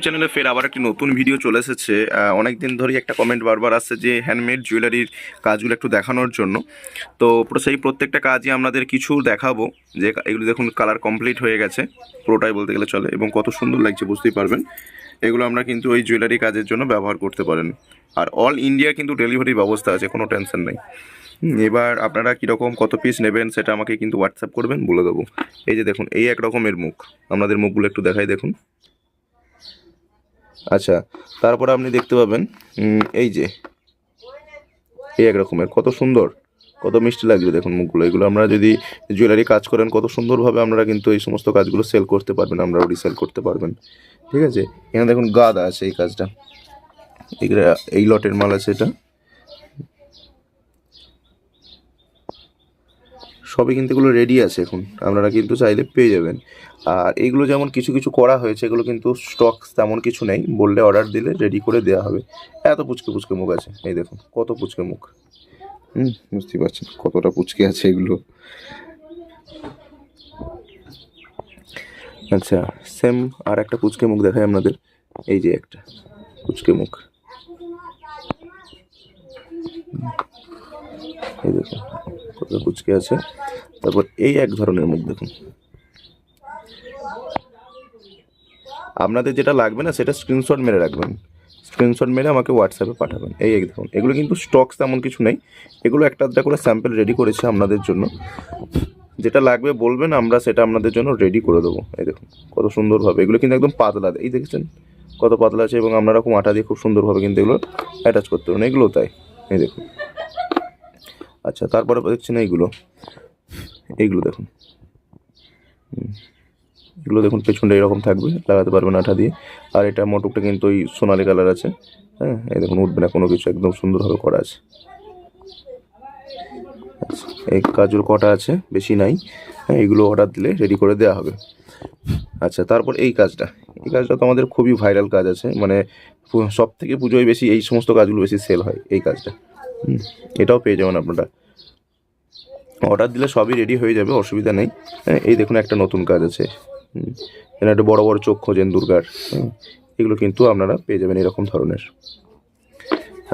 YouTube চ্যানেলে ফের আবার একটি নতুন ভিডিও চলে এসেছে। অনেক দিন ধরেই একটা কমেন্ট বারবার আসছে যে হ্যান্ডমেড জুয়েলারির কাজগুলো একটু দেখানোর জন্য। তো সেই প্রত্যেকটা কাজই আপনাদের কিছু দেখাবো। যে এগুলো দেখুন কালার কমপ্লিট হয়ে গেছে, পুরোটাই বলতে গেলে চলে এবং কত সুন্দর লাগছে, বুঝতেই পারবেন। এগুলো আমরা কিন্তু ওই জুয়েলারি কাজের জন্য ব্যবহার করতে পারেন। আর অল ইন্ডিয়া কিন্তু ডেলিভারির ব্যবস্থা আছে, কোনো টেনশন নেই। এবার আপনারা কীরকম কত পিস নেবেন সেটা আমাকে কিন্তু হোয়াটসঅ্যাপ করবেন, বলে দেবো। এই যে দেখুন, এই এক রকমের মুখ। আপনাদের মুখগুলো একটু দেখাই দেখুন। আচ্ছা তারপরে আপনি দেখতে পাবেন এই যে, এই এক রকমের, কত সুন্দর, কত মিষ্টি লাগবে দেখুন মুখগুলো। এগুলো আমরা যদি জুয়েলারি কাজ করেন, কত সুন্দরভাবে আপনারা কিন্তু এই সমস্ত কাজগুলো সেল করতে পারবেন, আমরাও রিসেল করতে পারবেন। ঠিক আছে? এখানে দেখুন গাদা আছে এই কাজটা। এই লটের মাল আছে এটা। সবই কিন্তু এগুলো রেডি আছে এখন। আপনারা কিন্তু চাইলে পেয়ে যাবেন। আর এইগুলো যেমন কিছু কিছু করা হয়েছে, এগুলো কিন্তু স্টক তেমন কিছু নেই। বললে অর্ডার দিলে রেডি করে দেওয়া হবে। এত পুচকে পুচকে মুখ আছে। এই দেখুন, কত পুচকে মুখ। হুম, বুঝতেই পারছেন কতটা পুচকে আছে এগুলো। আচ্ছা সেম আর একটা পুচকে মুখ দেখায় আপনাদের। এই যে একটা পুচকে মুখ। এই দেখুন, কত পুচকে আছে। তারপর এই এক ধরনের মুখ দেখুন। আপনাদের যেটা লাগবে না, সেটা স্ক্রিনশট মেরে রাখবেন। স্ক্রিনশট মেরে আমাকে হোয়াটসঅ্যাপে পাঠাবেন। এই এক দেখুন, এগুলো কিন্তু স্টকস তেমন কিছু নেই। এগুলো একটা আধটা করে স্যাম্পল রেডি করেছে আপনাদের জন্য। যেটা লাগবে বলবেন, আমরা সেটা আপনাদের জন্য রেডি করে দেবো। এই দেখুন, কত সুন্দরভাবে, এগুলো কিন্তু একদম পাতলা। এই দেখেছেন? কত পাতলা আছে এবং আমরা রকম আটা দিয়ে খুব সুন্দরভাবে কিন্তু এগুলো অ্যাটাচ করতে পারেন এগুলো তাই, এই দেখুন। আচ্ছা তারপরে দেখছেন এইগুলো। এইগুলো দেখুন। এগুলো দেখুন, পেছনটা এরকম থাকবে, লাগাতে পারবেন আঠা দিয়ে। আর এটা মোটকটা কিন্তু ওই সোনালি কালার আছে। হ্যাঁ এই দেখুন, উঠবে না, কোনো কিছু একদম সুন্দরভাবে করা আছে। এই কাজুর কটা আছে, বেশি নাই। হ্যাঁ এগুলো অর্ডার দিলে রেডি করে দেওয়া হবে। আচ্ছা তারপর এই কাজটা। এই কাজটা তো আমাদের খুবই ভাইরাল কাজ আছে। মানে সব থেকে পুজোয় বেশি এই সমস্ত কাজগুলো বেশি সেল হয়, এই কাজটা। এটাও পেয়ে যাবেন আপনারা। অর্ডার দিলে সবই রেডি হয়ে যাবে, অসুবিধা নেই। হ্যাঁ এই দেখুন একটা নতুন কাজ আছে। একটা বড় বড় চোখ খোঁজেন দুর্গার। এগুলো কিন্তু আপনারা পেয়ে যাবেন এরকম ধরনের।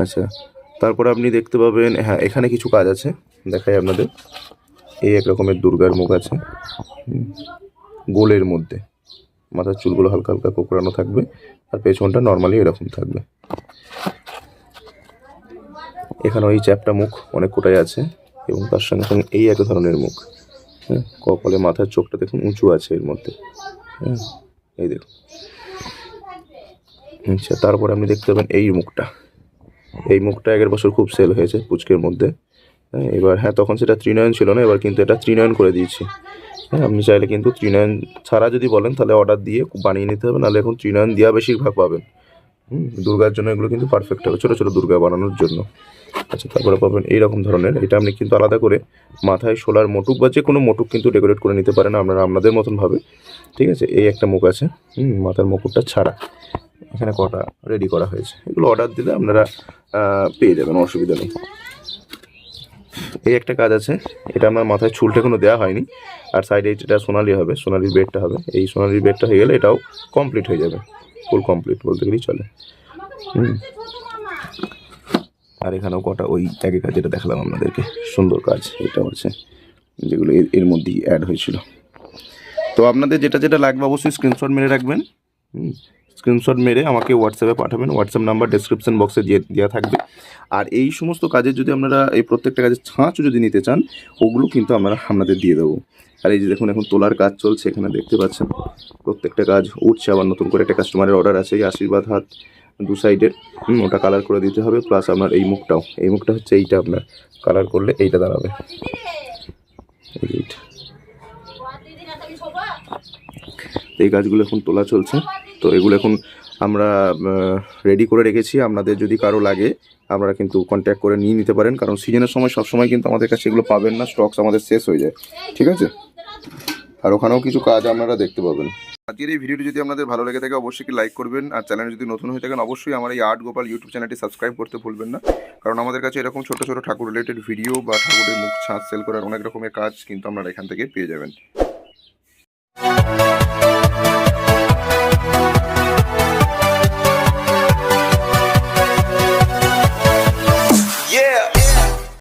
আচ্ছা তারপরে আপনি দেখতে পাবেন হ্যাঁ এখানে কিছু কাজ আছে, দেখাই আপনাদের। এই এক রকমের দুর্গার মুখ আছে। গোলের মধ্যে। মাথার চুলগুলো হালকা হালকা কোকড়ানো থাকবে, আর পেছনটা নর্মালি এরকম থাকবে। এখানে ওই চ্যাপটা মুখ অনেক কোটায় আছে এবং তার সঙ্গে সঙ্গে এই এক ধরনের মুখ হ্যাঁ? কপালে মাথার চোখটা দেখুন উঁচু আছে এর মধ্যে হ্যাঁ? এই দেখুন। আচ্ছা তারপরে আপনি দেখতে পাবেন এই মুখটা। এই মুখটা আগের বছর খুব সেল হয়েছে পুচকের মধ্যে হ্যাঁ? এবার হ্যাঁ তখন সেটা ত্রিনয়ন ছিল না, এবার কিন্তু এটা ত্রিনয়ন করে দিয়েছি হ্যাঁ? আপনি চাইলে কিন্তু ত্রিনয়ন ছাড়া যদি বলেন, তাহলে অর্ডার দিয়ে বানিয়ে নিতে হবে, নাহলে এখন ত্রিনয়ন দেওয়া বেশিরভাগ পাবেন। দুর্গার জন্য এগুলো কিন্তু পারফেক্ট হবে, ছোটো ছোটো দুর্গা বানানোর জন্য। আচ্ছা তারপরে পাবেন এইরকম ধরনের, এটা আপনি কিন্তু আলাদা করে মাথায় সোলার মোটুক বা যে কোনো মোটুক কিন্তু ডেকোরেট করে নিতে পারেন আপনারা আপনাদের মতনভাবে ঠিক আছে? এই একটা মুখ আছে, হুম, মাথার মুকুটটা ছাড়া। এখানে কটা রেডি করা হয়েছে। এগুলো অর্ডার দিলে আপনারা পেয়ে যাবেন, অসুবিধা নেই। এই একটা কাজ আছে, এটা আপনার মাথায় চুলটা কোনো দেওয়া হয়নি। আর সাইডে যেটা সোনালি হবে, সোনালির বেডটা হবে, এই সোনালির বেডটা হয়ে গেলে এটাও কমপ্লিট হয়ে যাবে। ফুল কমপ্লিট বলতে গেলেই চলে। আর এখানেও কটা ওই একই কাজ যেটা দেখালাম আপনাদেরকে, সুন্দর কাজ এটা হচ্ছে, যেগুলো এর মধ্যেই অ্যাড হয়েছিল। তো আপনাদের যেটা যেটা লাগবে অবশ্যই স্ক্রিনশট মেরে রাখবেন। স্ক্রিনশট মেরে আমাকে হোয়াটসঅ্যাপে পাঠাবেন। হোয়াটসঅ্যাপ নাম্বার ডেসক্রিপশন বক্সে দিয়ে দেওয়া থাকবে। আর এই সমস্ত কাজের যদি আপনারা এই প্রত্যেকটা কাজের ছাঁচও যদি নিতে চান, ওগুলো কিন্তু আমরা আপনাদের দিয়ে দেবো। আর এই যে দেখুন, এখন তোলার কাজ চলছে, এখানে দেখতে পাচ্ছেন, প্রত্যেকটা কাজ উঠছে, আবার নতুন করে একটা কাস্টমারের অর্ডার আছে, এই আশীর্বাদ হাত দু সাইডের ওটা কালার করে দিতে হবে প্লাস আপনার এই মুখটাও। এই মুখটা হচ্ছে এইটা আপনার কালার করলে এইটা দাঁড়াবে। এই গাছগুলো এখন তোলা চলছে। তো এগুলো এখন আমরা রেডি করে রেখেছি। আপনাদের যদি কারও লাগে, আপনারা কিন্তু কন্ট্যাক্ট করে নিয়ে নিতে পারেন। কারণ সিজনের সময় সব সময় কিন্তু আমাদের কাছে এগুলো পাবেন না স্টকস আমাদের শেষ হয়ে যায়। ঠিক আছে? আর ওখানেও কিছু কাজ আপনারা দেখতে পাবেন। আজকের এই ভিডিওটি যদি আপনাদের ভালো লেগে থাকে, অবশ্যই কি লাইক করবেন। আর চ্যানেল যদি নতুন হয়ে থাকেন, অবশ্যই আমার এই আর্ট গোপাল ইউটিউব চ্যানেলটি সাবস্ক্রাইব করতে ভুলবেন না। কারণ আমাদের কাছে এরকম ছোটো ছোটো ঠাকুর রিলেটেড ভিডিও বা ঠাকুরের মুখ ছাঁচ সেল করার অনেক রকমের কাজ কিন্তু আপনারা এখান থেকে পেয়ে যাবেন।